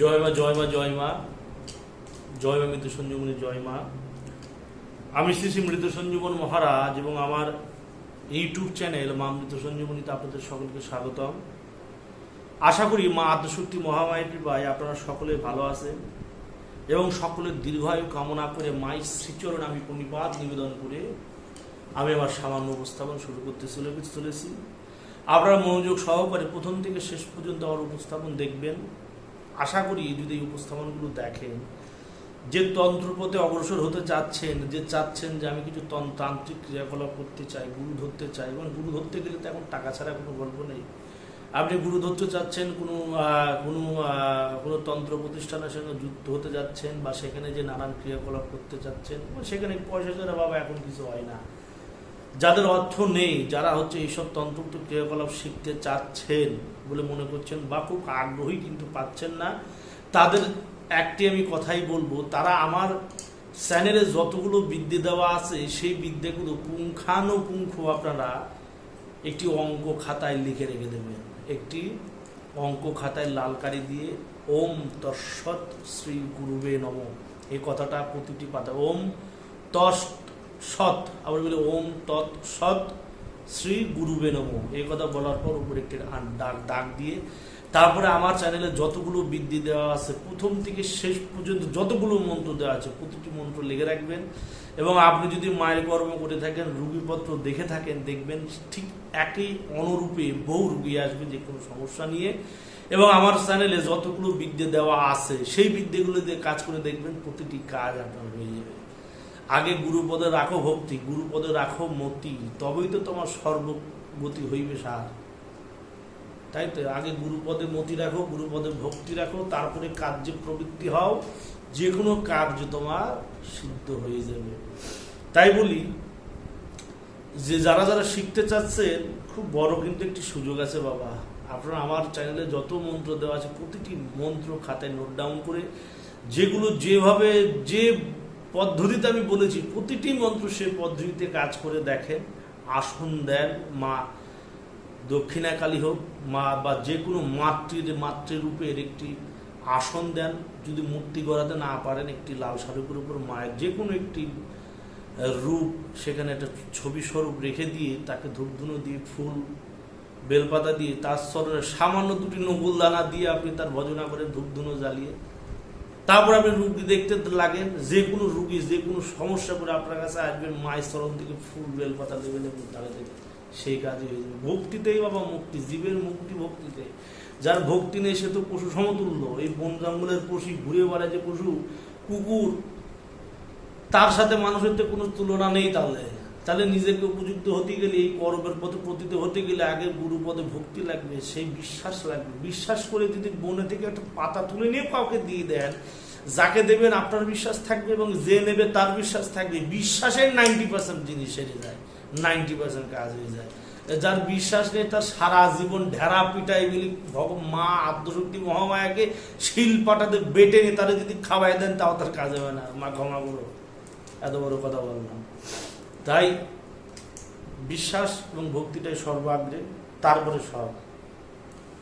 জয় মা জয় মা জয় মা। জয় মা মৃত্যু সঞ্জীবনী জয় মা। আমি শ্রী শ্রী মৃত সঞ্জীবন মহারাজ এবং আমার ইউটিউব চ্যানেল মা মৃত সঞ্জীবনীতে আপনাদের সকলকে স্বাগতম। আশা করি মা আদ্যশক্তি মহামায়ের কৃপায় আপনারা সকলে ভালো আছেন এবং সকলের দীর্ঘায়ু কামনা করে মায়ের শ্রীচরণ আমি প্রণিপাত নিবেদন করে আমি আমার সামান্য উপস্থাপন শুরু করতে চলে চলেছি। আপনারা মনোযোগ সহকারে প্রথম থেকে শেষ পর্যন্ত আমার উপস্থাপন দেখবেন। আশা করি যদি এই উপস্থাপনগুলো দেখেন, যে তন্ত্রপথে অগ্রসর হতে চাচ্ছেন, যে চাচ্ছেন যে আমি কিছু তন- তান্ত্রিক ক্রিয়াকলাপ করতে চাই, গুরু ধরতে চাই, এবং গুরু ধরতে গেলে তো এখন টাকা ছাড়া কোনো গল্প নেই। আপনি গুরু ধরতে চাচ্ছেন, কোনো কোনো কোনো তন্ত্র প্রতিষ্ঠানের সঙ্গে যুক্ত হতে যাচ্ছেন, বা সেখানে যে নানান ক্রিয়াকলাপ করতে চাচ্ছেন সেখানে পয়সা ছাড়া বাবা এখন কিছু হয় না। যাদের অর্থ নেই, যারা হচ্ছে এইসব তন্ত্রোক্ত ক্রিয়াকলাপ শিখতে চাচ্ছেন বলে মনে করছেন বা খুব আগ্রহী কিন্তু পাচ্ছেন না, তাদের একটি আমি কথাই বলব, তারা আমার চ্যানেলে যতগুলো বিদ্যে দেওয়া আছে, সেই বিদ্যেগুলো পুঙ্খানুপুঙ্খ আপনারা একটি অঙ্ক খাতায় লিখে রেখে দেবেন। একটি অঙ্ক খাতায় লাল কালি দিয়ে, ওম তৎসৎ শ্রী গুরুবে নম এই কথাটা প্রতিটি পাতা ওম তৎ সৎ, আবার বলে ওম তৎ সৎ, শ্রী গুরুবে নম। এই কথা বলার পর উপরে একটি দাগ দাগ দিয়ে তারপরে আমার চ্যানেলে যতগুলো বৃদ্ধি দেওয়া আছে, প্রথম থেকে শেষ পর্যন্ত যতগুলো মন্ত্র দেওয়া আছে, প্রতিটি মন্ত্র লিখে রাখবেন। এবং আপনি যদি মায়ের কর্ম করে থাকেন, রুগীপত্র দেখে থাকেন, দেখবেন ঠিক একই অনুরূপে বহু রুগী আসবে, যে কোনো সমস্যা নিয়ে। এবং আমার চ্যানেলে যতগুলো বিদ্যে দেওয়া আছে, সেই বিদ্যেগুলো দিয়ে কাজ করে দেখবেন প্রতিটি কাজ আপনার হয়ে যাবে। আগে গুরুপদে রাখো ভক্তি, গুরুপদে রাখো মতি, তবেই তো তোমার সর্বগতি হইবে সার। তাই তো? আগে গুরুপদে মতি রাখো, গুরুপদে ভক্তি রাখো, তারপরে কার্যে প্রবৃত্তি হও যে কোনো কার্য তোমার সিদ্ধ হয়ে যাবে। তাই বলি, যে যারা যারা শিখতে চাচ্ছেন, খুব বড় কিন্তু একটি সুযোগ আছে বাবা। আপনারা আমার চ্যানেলে যত মন্ত্র দেওয়া আছে, প্রতিটি মন্ত্র খাতায় নোট ডাউন করে, যেগুলো যেভাবে, যে পদ্ধতিতে আমি বলেছি, প্রতিটি মন্ত্র সে পদ্ধতিতে কাজ করে দেখেন আসন দেন, মা দক্ষিণাকালী হোক, মা বা যে কোনো মাতৃর মাতৃরূপের একটি আসন দেন। যদি মূর্তি গড়াতে না পারেন, একটি লাল শালুকের উপর মায়ের যে কোনো একটি রূপ, সেখানে একটা ছবি স্বরূপ রেখে দিয়ে তাকে ধূপধুনো দিয়ে, ফুল, বেলপাতা দিয়ে, তার স্মরণে সামান্য দুটি নকুল দানা দিয়ে আপনি তার ভজনা করে ধূপধুনো জ্বালিয়ে তারপর আপনি রুগী দেখতে লাগেন, যে কোনো রুগী, যে কোনো সমস্যা করে আপনার কাছে আসবেন, মায়ের চরণ থেকে ফুল বেলপাতা দেবেন এবং তারা দেবেন সেই কাজই হয়ে যাবে। ভক্তিতেই বাবা মুক্তি, জীবের মুক্তি ভক্তিতে। যার ভক্তি নেই, সে তো পশু সমতুল্য। এই বন জঙ্গলের পশু, ঘুরে বেড়ায় যে পশু, কুকুর, তার সাথে মানুষের তো কোনো তুলনা নেই তাহলে। তাহলে নিজেকে উপযুক্ত হতে গেলে, এই কর্মের পথে প্রতীত হতে গেলে আগে গুরু পদে ভক্তি লাগবে, সেই বিশ্বাস লাগবে। বিশ্বাস করে যদি বনে থেকে একটা পাতা তুলে নিয়ে কাউকে দিয়ে দেন, যাকে দেবেন আপনার বিশ্বাস থাকবে এবং যে নেবে তার বিশ্বাস থাকবে। বিশ্বাসের নাইনটি পার্সেন্ট জিনিস সেরে যায়, নাইনটি পার্সেন্ট কাজ হয়ে যায়। যার বিশ্বাস নেই, তার সারা জীবন ঢেরা পিটাই বলি মা আদ্যশক্তি মহামায়াকে শিল পাটাতে বেটে নিয়ে তারা যদি খাওয়াই দেন, তাও তার কাজ হবে না। মা, ক্ষমা করো। এত বড় কথা বললাম। তাই বিশ্বাস এবং ভক্তিটাই সর্বাগ্রে, তারপরে সব।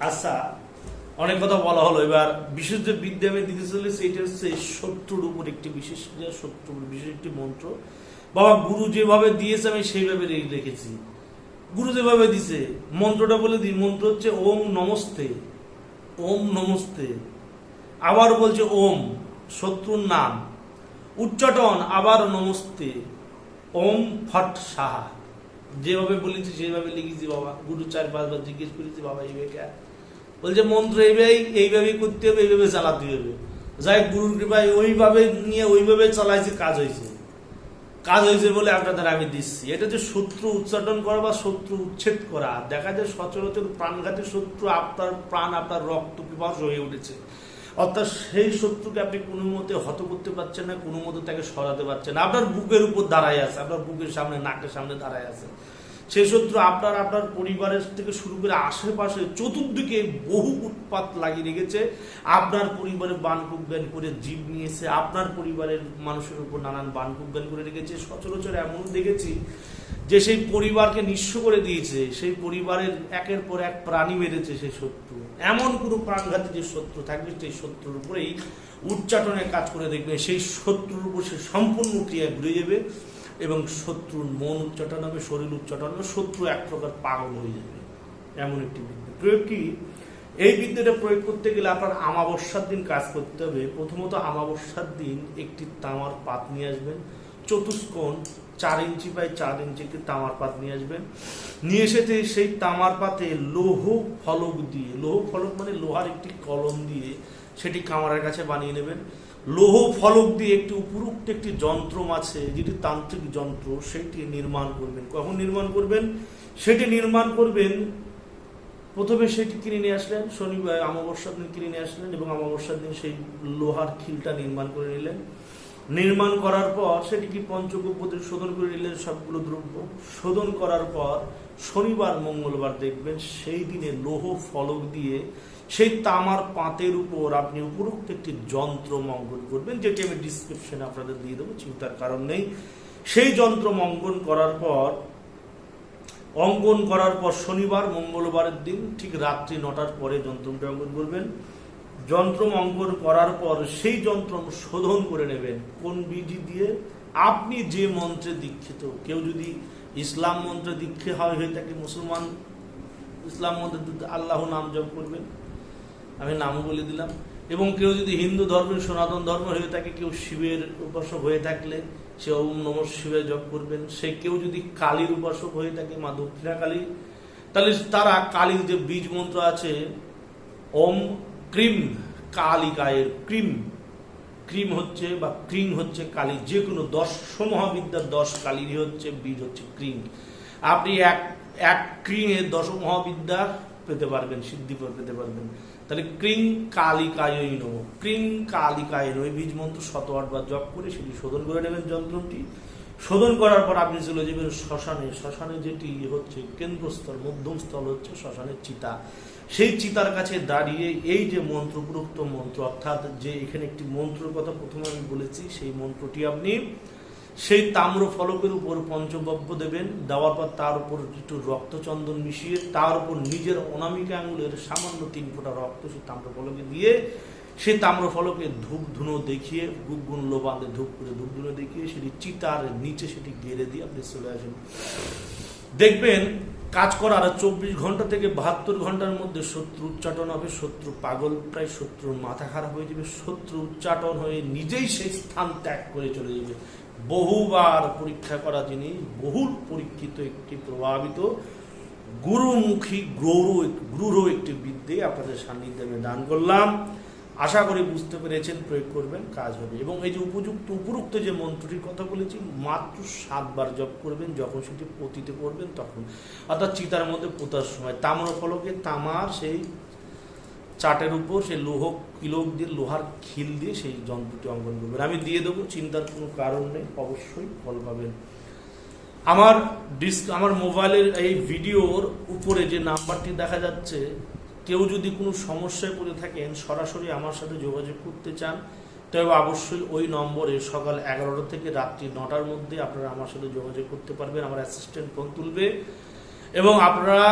আচ্ছা অনেক কথা বলা হলো। এবার বিশেষ যে বিদ্যা আমি দিতে চলেছি এটা হচ্ছে শত্রুর উপর একটি বিশেষ ক্রিয়া শত্রুর বিশেষ একটি মন্ত্র। বাবা, গুরু যেভাবে দিয়েছে, আমি সেইভাবে রেখেছি। গুরু যেভাবে দিছে, মন্ত্রটা বলে দিই। মন্ত্র হচ্ছে ওম নমস্তে। ওম নমস্তে। আবার বলছে ওম, শত্রুর নাম। উচ্চাটন, আবার নমস্তে। ওম ফট সাহা। যেভাবে বলেছি সেভাবে লিখেছি বাবা। গুরু চার পাঁচবার জিজ্ঞেস করেছি, বাবা, এইভাবে বলছে, মন্ত্র এইভাবেই এইভাবেই করতে হবে, এইভাবে চালাতে হবে। যাই গুরুর কৃপায় ওইভাবে নিয়ে, ওইভাবে চালাইছি, কাজ হয়েছে। কাজ হয়েছে বলে আপনাদের আমি দিচ্ছি। এটা যে শত্রু উচ্চাটন করা বা শত্রু উচ্ছেদ করা, দেখা যায় সচরাচর প্রাণঘাতী শত্রু আপনার প্রাণ, আপনার রক্ত পিপাস হয়ে উঠেছে। অর্থাৎ সেই শত্রুকে আপনি কোনো মতে হত করতে পারছেন না, কোনো মতে তাকে সরাতে পারছেন না। আপনার বুকের উপর দাঁড়ায় আছে, আপনার বুকের সামনে, নাকের সামনে দাঁড়ায় আছে। সেই শত্রু আপনার আপনার পরিবারের থেকে শুরু করে আশেপাশে চতুর্দিকে বহু উৎপাত লাগিয়ে রেখেছে। আপনার পরিবারে বানকুক জ্ঞান করে জীব নিয়েছে, আপনার পরিবারের মানুষের উপর নানান বানকুক জ্ঞান করে রেখেছে। সচরাচর এমন দেখেছি যে সেই পরিবারকে নিঃস্ব করে দিয়েছে, সেই পরিবারের একের পর এক প্রাণী মেরেছে সেই শত্রু। এমন কোনো প্রাণঘাতী যে শত্রু থাকবে, সেই শত্রুর উপরেই উচ্চাটনের কাজ করে দেখবে। সেই শত্রুর উপর সে সম্পূর্ণ ক্রিয়া ঘুরে যাবে এবং শত্রুর মন উচ্চাটন হবে, শরীর উচ্চাটন হবে, শত্রু এক প্রকার পাগল হয়ে যাবে। এমন একটি বিদ্যা। প্রয়োগ কি? এই বিদ্যাটা প্রয়োগ করতে গেলে আপনার আমাবস্যার দিন কাজ করতে হবে। প্রথমত আমাবস্যার দিন একটি তামার পাত নিয়ে আসবেন, চতুষ্কোণ চার ইঞ্চি বাই চার ইঞ্চি একটি তামার পাত নিয়ে আসবেন। নিয়ে এসেতে সেই তামার পাতে লৌহ ফলক দিয়ে, লৌহ ফলক মানে লোহার একটি কলম দিয়ে সেটি কামারের কাছে বানিয়ে নেবেন। লৌহ ফলক দিয়ে একটি উপরুক্ত একটি যন্ত্র আছে, যেটি তান্ত্রিক যন্ত্র সেটি নির্মাণ করবেন। কখন নির্মাণ করবেন? সেটি নির্মাণ করবেন, প্রথমে সেটি কিনে নিয়ে আসলেন, শনিবার, অমাবস্যার দিন কিনে নিয়ে আসলেন এবং অমাবস্যার দিন সেই লোহার খিলটা নির্মাণ করে নিলেন। নির্মাণ করার পর সেটি কি পঞ্চগব্যতে শোধন করে নিলেন সবগুলো দ্রব্য? শোধন করার পর শনিবার, মঙ্গলবার দেখবেন সেই দিনে লৌহ ফলক দিয়ে সেই তামার পাতের উপর আপনি উপরোক্ত একটি যন্ত্র মঙ্গন করবেন, যেটি আমি ডিসক্রিপশনে আপনাদের দিয়ে দেবো, চিন্তার কারণ নেই। সেই যন্ত্র মঙ্গন করার পর, অঙ্কন করার পর শনিবার, মঙ্গলবারের দিন ঠিক রাত্রি নটার পরে যন্ত্রটি অঙ্কন করবেন। যন্ত্র অঙ্কন করার পর সেই যন্ত্র শোধন করে নেবেন। কোন বিধি দিয়ে? আপনি যে মন্ত্রে দীক্ষিত। কেউ যদি ইসলাম মন্ত্রে দীক্ষে হয়, হয়ে থাকে মুসলমান, ইসলাম মন্ত্রে আল্লাহ নাম জপ করবেন। আমি নামও বলে দিলাম। এবং কেউ যদি হিন্দু ধর্মের সনাতন ধর্ম হয়ে থাকে, কেউ শিবের উপাসক হয়ে থাকলে সে ওম নম শিবে জপ করবেন। সে কেউ যদি কালীর উপাসক হয়ে থাকে, মা দক্ষিণা কালী তাহলে তারা কালীর যে বীজ মন্ত্র আছে, ওম ক্রিম কালিকায়ের ক্রিম। ক্রিম হচ্ছে বা ক্রিং হচ্ছে কালী যে কোনো দশ মহাবিদ্যার দশ কালীরই হচ্ছে, বীজ হচ্ছে ক্রিং আপনি এক এক ক্রিংয়ে দশ মহাবিদ্যা পেতে পারবেন, সিদ্ধি পেতে পারবেন। তাহলে ক্রিং কালিকায় নব ক্রিং কালিকায় ওই বীজ মন্ত্র শত আটবার জপ করে সেটি শোধন করে নেবেন যন্ত্রটি। শোধন করার পর আপনি চলে যাবেন শ্মশানে শ্মশানে যেটি হচ্ছে কেন্দ্রস্থল, মধ্যম স্থল হচ্ছে শ্মশানের চিতা। সেই চিতার কাছে দাঁড়িয়ে এই যে মন্ত্র উপরোক্ত মন্ত্র, অর্থাৎ যে এখানে একটি মন্ত্রের কথা প্রথমে আমি বলেছি, সেই মন্ত্রটি আপনি সেই তাম্র ফলকের উপর পঞ্চবব্য দেবেন, দেওয়ার পর তার উপর একটু রক্তচন্দন মিশিয়ে, তার উপর নিজের অনামিকা আঙুলের সামান্য তিন ফোঁটা রক্ত সেই তাম্র ফলকে দিয়ে, সেই তাম্র ফলকে ধূপ ধুনো দেখিয়ে গুপ গুণ বাঁধে ধূপ করে ধূপ ধুনো দেখিয়ে, সেটি চিতার নিচে সেটি গেড়ে দিয়ে আপনি চলে আসেন। দেখবেন কাজ করার চব্বিশ ঘণ্টা থেকে বাহাত্তর ঘণ্টার মধ্যে শত্রু উচ্চাটন হবে, শত্রু পাগল, প্রায় শত্রুর মাথা খারাপ হয়ে যাবে, শত্রু উচ্চাটন হয়ে নিজেই সেই স্থান ত্যাগ করে চলে যাবে। বহুবার পরীক্ষা করা জিনিস, বহুল পরীক্ষিত একটি প্রভাবিত গুরুমুখী গৌর গুরুরও একটি বিদ্যে আপনাদের সান্নিধ্যে আমি দান করলাম। আশা করি বুঝতে পেরেছেন, প্রয়োগ করবেন, কাজ হবে। এবং এই যে উপযুক্ত, উপরুক্ত যে মন্ত্রটির কথা বলেছি, মাত্র সাতবার জপ করবেন, যখন সেটি পতিতে করবেন তখন। অর্থাৎ চিতার মধ্যে পোতার সময়। তাম্র ফলকে তামার সেই চাটের উপর, সেই লোহ কিলোক দিয়ে, লোহার খিল দিয়ে সেই যন্ত্রটি অঙ্কন করবেন। আমি দিয়ে দেবো, চিন্তার কোনো কারণ নেই, অবশ্যই ফল পাবেন। আমার ডিস্ক আমার মোবাইলের এই ভিডিওর উপরে যে নাম্বারটি দেখা যাচ্ছে কেউ যদি কোনো সমস্যায় পড়ে থাকেন, সরাসরি আমার সাথে যোগাযোগ করতে চান, তবে অবশ্যই ওই নম্বরে সকাল এগারোটা থেকে রাত্রি নটার মধ্যে আপনারা আমার সাথে যোগাযোগ করতে পারবেন, আমার অ্যাসিস্ট্যান্ট ফোন তুলবে। এবং আপনারা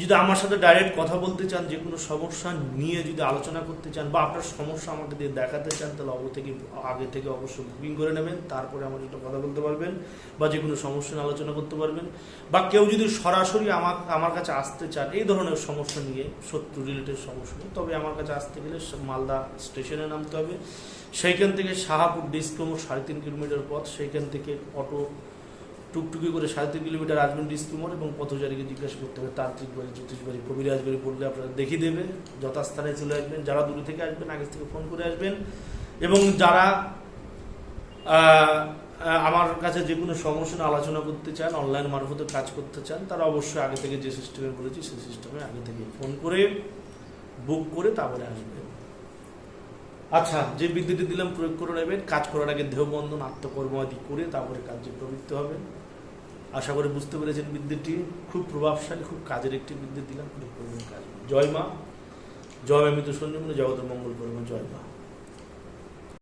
যদি আমার সাথে ডাইরেক্ট কথা বলতে চান, যে কোনো সমস্যা নিয়ে যদি আলোচনা করতে চান বা আপনার সমস্যা আমাকে দিয়ে দেখাতে চান, তাহলে অব থেকে, আগে থেকে অবশ্যই বুকিং করে নেবেন। তারপরে আমার সাথে কথা বলতে পারবেন বা যে কোনো সমস্যা নিয়ে আলোচনা করতে পারবেন। বা কেউ যদি সরাসরি আমার আমার কাছে আসতে চান, এই ধরনের সমস্যা নিয়ে, শত্রু রিলেটেড সমস্যা নিয়ে, তবে আমার কাছে আসতে গেলে মালদা স্টেশনে নামতে হবে। সেইখান থেকে শাহাপুর ডিসক্রমোর সাড়ে তিন কিলোমিটার পথ, সেইখান থেকে অটো টুকটুকি করে সাড়ে তিন কিলোমিটার আসবেন ডিসকুমোর এবং পথচারীকে জিজ্ঞাসা করতে হবে, তান্ত্রিক বাড়ি, জ্যোতিষ বাড়ি, কবিরাজ বাড়ি পড়লে আপনারা দেখিয়ে দেবে, যথাস্থানে চলে আসবেন, যারা দূরে থেকে আসবেন আগে থেকে ফোন করে আসবেন এবং যারা আমার কাছে যে কোনো সমস্যা আলোচনা করতে চান অনলাইন মারফতে কাজ করতে চান, তারা অবশ্যই আগে থেকে যে সিস্টেমে বলেছি সেই সিস্টেমে আগে থেকে ফোন করে বুক করে তারপরে আসবেন। আচ্ছা যে বিদ্যুৎ দিলাম প্রয়োগ করে নেবেন, কাজ করার আগে দেহবন্ধন আত্মকর্ম আদি করে তারপরে কাজে প্রবৃত্ত হবেন। আশা করি বুঝতে পেরেছেন বিদ্যুৎটি খুব প্রভাবশালী, খুব কাজের একটি বিদ্যুৎ দিলাম। খুব কাজ। জয় মা। জয় মা মৃত্যু সঞ্জীবনী জগতের মঙ্গল করবেন জয় মা।